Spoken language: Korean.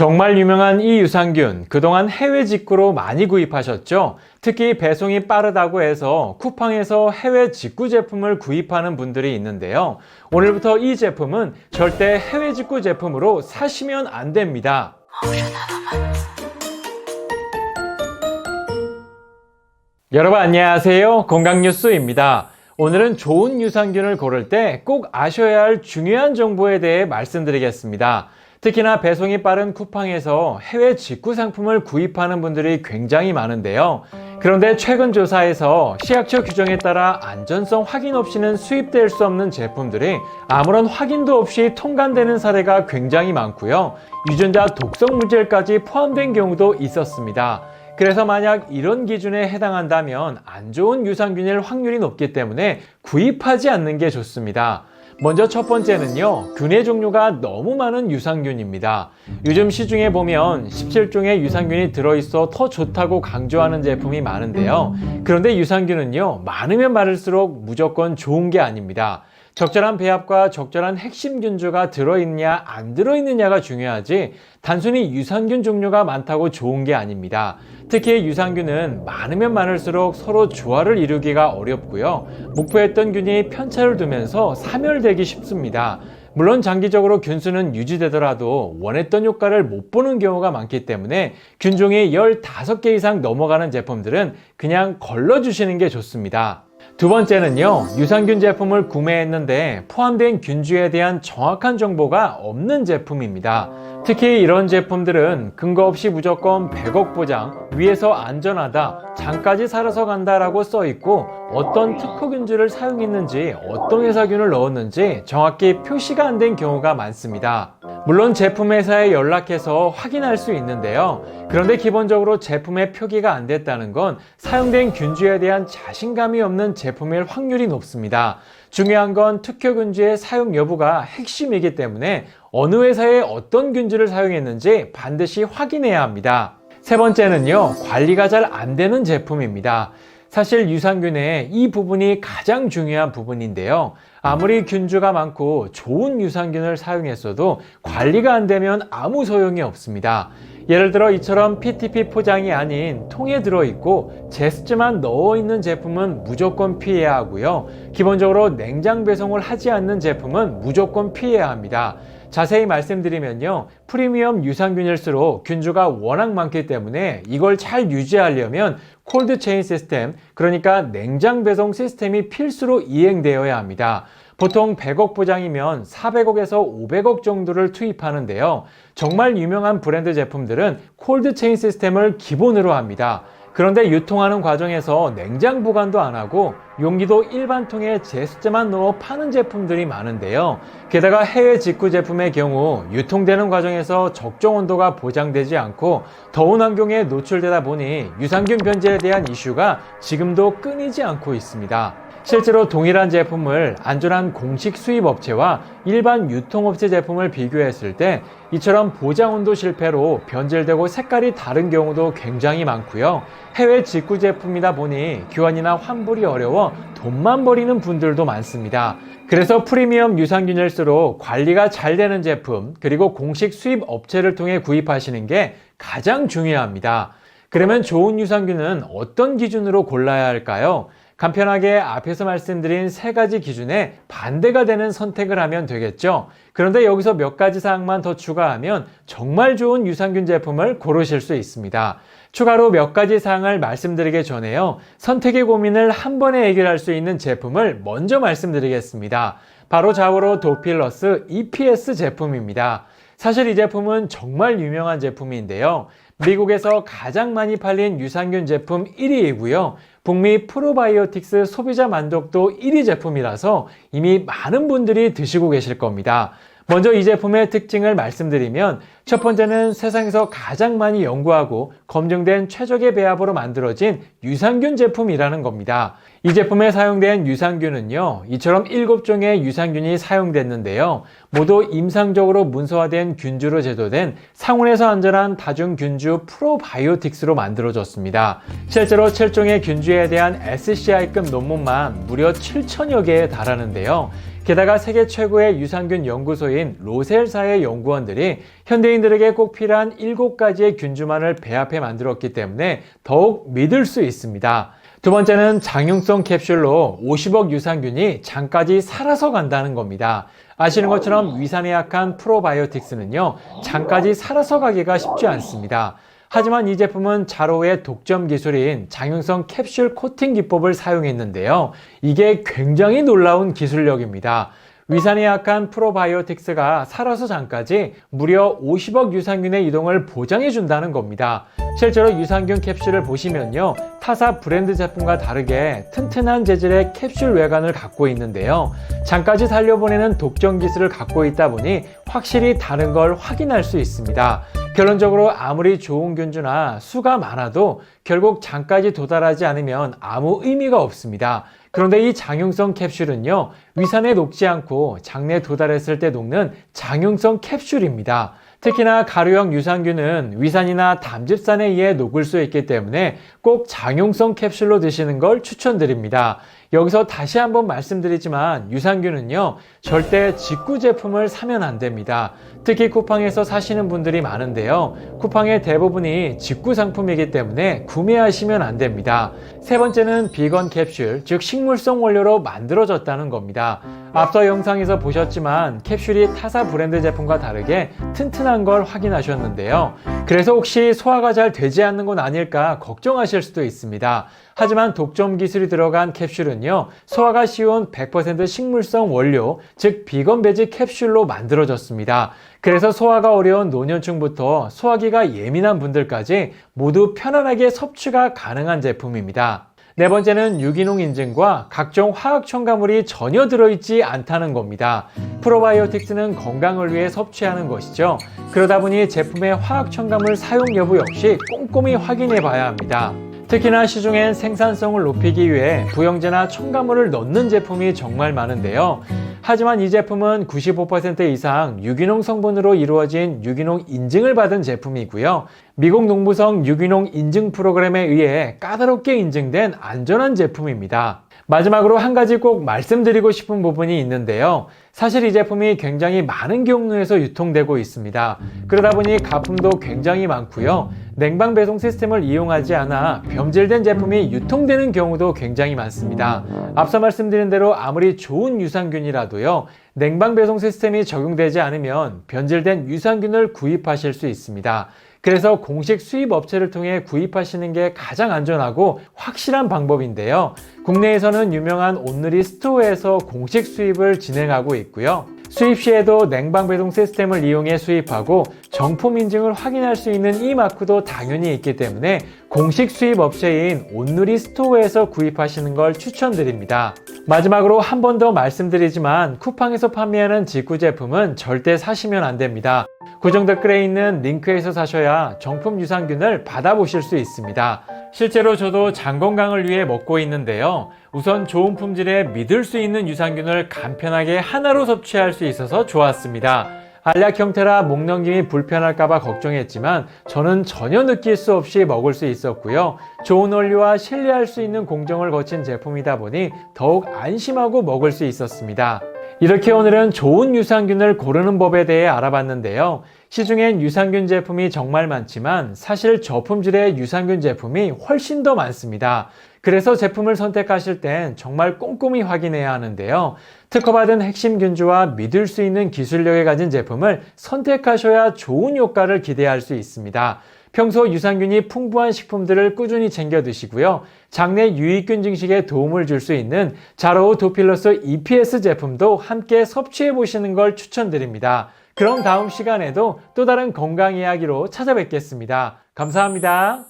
정말 유명한 이 유산균, 그동안 해외 직구로 많이 구입하셨죠? 특히 배송이 빠르다고 해서 쿠팡에서 해외 직구 제품을 구입하는 분들이 있는데요. 오늘부터 이 제품은 절대 해외 직구 제품으로 사시면 안 됩니다. 여러분 안녕하세요. 건강뉴스입니다. 오늘은 좋은 유산균을 고를 때 꼭 아셔야 할 중요한 정보에 대해 말씀드리겠습니다. 특히나 배송이 빠른 쿠팡에서 해외 직구 상품을 구입하는 분들이 굉장히 많은데요. 그런데 최근 조사에서 시약처 규정에 따라 안전성 확인 없이는 수입될 수 없는 제품들이 아무런 확인도 없이 통관되는 사례가 굉장히 많고요. 유전자 독성 물질까지 포함된 경우도 있었습니다. 그래서 만약 이런 기준에 해당한다면 안 좋은 유산균일 확률이 높기 때문에 구입하지 않는 게 좋습니다. 먼저 첫 번째는요, 균의 종류가 너무 많은 유산균입니다. 요즘 시중에 보면 17종의 유산균이 들어있어 더 좋다고 강조하는 제품이 많은데요. 그런데 유산균은요, 많으면 많을수록 무조건 좋은 게 아닙니다. 적절한 배합과 적절한 핵심 균주가 들어있냐 안 들어있느냐가 중요하지 단순히 유산균 종류가 많다고 좋은 게 아닙니다. 특히 유산균은 많으면 많을수록 서로 조화를 이루기가 어렵고요. 목표했던 균이 편차를 두면서 사멸되기 쉽습니다. 물론 장기적으로 균수는 유지되더라도 원했던 효과를 못 보는 경우가 많기 때문에 균종이 15개 이상 넘어가는 제품들은 그냥 걸러주시는 게 좋습니다. 두 번째는요, 유산균 제품을 구매했는데 포함된 균주에 대한 정확한 정보가 없는 제품입니다. 특히 이런 제품들은 근거 없이 무조건 100억 보장, 위에서 안전하다, 장까지 살아서 간다라고 써 있고 어떤 특허균주를 사용했는지 어떤 회사균을 넣었는지 정확히 표시가 안 된 경우가 많습니다. 물론 제품 회사에 연락해서 확인할 수 있는데요. 그런데 기본적으로 제품에 표기가 안 됐다는 건 사용된 균주에 대한 자신감이 없는 제품일 확률이 높습니다. 중요한 건 특허균주의 사용 여부가 핵심이기 때문에 어느 회사에 어떤 균주를 사용했는지 반드시 확인해야 합니다. 세 번째는요, 관리가 잘 안 되는 제품입니다. 사실 유산균의 이 부분이 가장 중요한 부분인데요. 아무리 균주가 많고 좋은 유산균을 사용했어도 관리가 안 되면 아무 소용이 없습니다. 예를 들어 이처럼 PTP 포장이 아닌 통에 들어있고 제습제만 넣어있는 제품은 무조건 피해야 하고요. 기본적으로 냉장 배송을 하지 않는 제품은 무조건 피해야 합니다. 자세히 말씀드리면요. 프리미엄 유산균일수록 균주가 워낙 많기 때문에 이걸 잘 유지하려면 콜드 체인 시스템, 그러니까 냉장 배송 시스템이 필수로 이행되어야 합니다. 보통 100억 보장이면 400억에서 500억 정도를 투입하는데요. 정말 유명한 브랜드 제품들은 콜드 체인 시스템을 기본으로 합니다. 그런데 유통하는 과정에서 냉장 보관도 안 하고 용기도 일반 통에 제습제만 넣어 파는 제품들이 많은데요. 게다가 해외 직구 제품의 경우 유통되는 과정에서 적정 온도가 보장되지 않고 더운 환경에 노출되다 보니 유산균 변제에 대한 이슈가 지금도 끊이지 않고 있습니다. 실제로 동일한 제품을 안전한 공식 수입 업체와 일반 유통업체 제품을 비교했을 때 이처럼 보장 온도 실패로 변질되고 색깔이 다른 경우도 굉장히 많고요. 해외 직구 제품이다 보니 교환이나 환불이 어려워 돈만 버리는 분들도 많습니다. 그래서 프리미엄 유산균일수록 관리가 잘 되는 제품 그리고 공식 수입 업체를 통해 구입하시는 게 가장 중요합니다. 그러면 좋은 유산균은 어떤 기준으로 골라야 할까요? 간편하게 앞에서 말씀드린 세 가지 기준에 반대가 되는 선택을 하면 되겠죠. 그런데 여기서 몇 가지 사항만 더 추가하면 정말 좋은 유산균 제품을 고르실 수 있습니다. 추가로 몇 가지 사항을 말씀드리기 전에요. 선택의 고민을 한 번에 해결할 수 있는 제품을 먼저 말씀드리겠습니다. 바로 자우로 도필러스 EPS 제품입니다. 사실 이 제품은 정말 유명한 제품인데요. 미국에서 가장 많이 팔린 유산균 제품 1위이고요. 북미 프로바이오틱스 소비자 만족도 1위 제품이라서 이미 많은 분들이 드시고 계실 겁니다. 먼저 이 제품의 특징을 말씀드리면 첫 번째는 세상에서 가장 많이 연구하고 검증된 최적의 배합으로 만들어진 유산균 제품이라는 겁니다. 이 제품에 사용된 유산균은요, 이처럼 7종의 유산균이 사용됐는데요. 모두 임상적으로 문서화된 균주로 제조된 상온에서 안전한 다중균주 프로바이오틱스로 만들어졌습니다. 실제로 7종의 균주에 대한 SCI급 논문만 무려 7천여 개에 달하는데요. 게다가 세계 최고의 유산균 연구소인 로셀사의 연구원들이 현대인들에게 꼭 필요한 7가지의 균주만을 배합해 만들었기 때문에 더욱 믿을 수 있습니다. 두 번째는 장용성 캡슐로 50억 유산균이 장까지 살아서 간다는 겁니다. 아시는 것처럼 위산에 약한 프로바이오틱스는요, 장까지 살아서 가기가 쉽지 않습니다. 하지만 이 제품은 자로의 독점 기술인 장용성 캡슐 코팅 기법을 사용했는데요. 이게 굉장히 놀라운 기술력입니다. 위산에 약한 프로바이오틱스가 살아서 장까지 무려 50억 유산균의 이동을 보장해 준다는 겁니다. 실제로 유산균 캡슐을 보시면요. 타사 브랜드 제품과 다르게 튼튼한 재질의 캡슐 외관을 갖고 있는데요. 장까지 살려보내는 독점 기술을 갖고 있다 보니 확실히 다른 걸 확인할 수 있습니다. 결론적으로 아무리 좋은 균주나 수가 많아도 결국 장까지 도달하지 않으면 아무 의미가 없습니다. 그런데 이 장용성 캡슐은요, 위산에 녹지 않고 장내에 도달했을 때 녹는 장용성 캡슐입니다. 특히나 가루형 유산균은 위산이나 담즙산에 의해 녹을 수 있기 때문에 꼭 장용성 캡슐로 드시는 걸 추천드립니다. 여기서 다시 한번 말씀드리지만 유산균은요 절대 직구 제품을 사면 안 됩니다. 특히 쿠팡에서 사시는 분들이 많은데요. 쿠팡의 대부분이 직구 상품이기 때문에 구매하시면 안 됩니다. 세 번째는 비건 캡슐, 즉 식물성 원료로 만들어졌다는 겁니다. 앞서 영상에서 보셨지만 캡슐이 타사 브랜드 제품과 다르게 튼튼한 걸 확인하셨는데요. 그래서 혹시 소화가 잘 되지 않는 건 아닐까 걱정하실 수도 있습니다. 하지만 독점 기술이 들어간 캡슐은 요, 소화가 쉬운 100% 식물성 원료, 즉 비건 베지 캡슐로 만들어졌습니다. 그래서 소화가 어려운 노년층부터 소화기가 예민한 분들까지 모두 편안하게 섭취가 가능한 제품입니다. 네 번째는 유기농 인증과 각종 화학 첨가물이 전혀 들어있지 않다는 겁니다. 프로바이오틱스는 건강을 위해 섭취하는 것이죠. 그러다 보니 제품의 화학 첨가물 사용 여부 역시 꼼꼼히 확인해 봐야 합니다. 특히나 시중엔 생산성을 높이기 위해 부영제나 첨가물을 넣는 제품이 정말 많은데요. 하지만 이 제품은 95% 이상 유기농 성분으로 이루어진 유기농 인증을 받은 제품이고요. 미국 농부성 유기농 인증 프로그램에 의해 까다롭게 인증된 안전한 제품입니다. 마지막으로 한 가지 꼭 말씀드리고 싶은 부분이 있는데요. 사실 이 제품이 굉장히 많은 경로에서 유통되고 있습니다. 그러다 보니 가품도 굉장히 많고요. 냉방 배송 시스템을 이용하지 않아 변질된 제품이 유통되는 경우도 굉장히 많습니다. 앞서 말씀드린 대로 아무리 좋은 유산균이라도요. 냉방 배송 시스템이 적용되지 않으면 변질된 유산균을 구입하실 수 있습니다. 그래서 공식 수입 업체를 통해 구입하시는 게 가장 안전하고 확실한 방법인데요. 국내에서는 유명한 온누리 스토어에서 공식 수입을 진행하고 있고요. 수입 시에도 냉방 배송 시스템을 이용해 수입하고 정품 인증을 확인할 수 있는 이 마크도 당연히 있기 때문에 공식 수입 업체인 온누리 스토어에서 구입하시는 걸 추천드립니다. 마지막으로 한 번 더 말씀드리지만 쿠팡에서 판매하는 직구 제품은 절대 사시면 안 됩니다. 고정 댓글에 있는 링크에서 사셔야 정품 유산균을 받아보실 수 있습니다. 실제로 저도 장 건강을 위해 먹고 있는데요. 우선 좋은 품질의 믿을 수 있는 유산균을 간편하게 하나로 섭취할 수 있어서 좋았습니다. 알약 형태라 목 넘김이 불편할까봐 걱정했지만 저는 전혀 느낄 수 없이 먹을 수 있었고요. 좋은 원료와 신뢰할 수 있는 공정을 거친 제품이다 보니 더욱 안심하고 먹을 수 있었습니다. 이렇게 오늘은 좋은 유산균을 고르는 법에 대해 알아봤는데요. 시중엔 유산균 제품이 정말 많지만 사실 저품질의 유산균 제품이 훨씬 더 많습니다. 그래서 제품을 선택하실 땐 정말 꼼꼼히 확인해야 하는데요. 특허받은 핵심 균주와 믿을 수 있는 기술력을 가진 제품을 선택하셔야 좋은 효과를 기대할 수 있습니다. 평소 유산균이 풍부한 식품들을 꾸준히 챙겨 드시고요. 장내 유익균 증식에 도움을 줄 수 있는 자로우 도필러스 EPS 제품도 함께 섭취해 보시는 걸 추천드립니다. 그럼 다음 시간에도 또 다른 건강 이야기로 찾아뵙겠습니다. 감사합니다.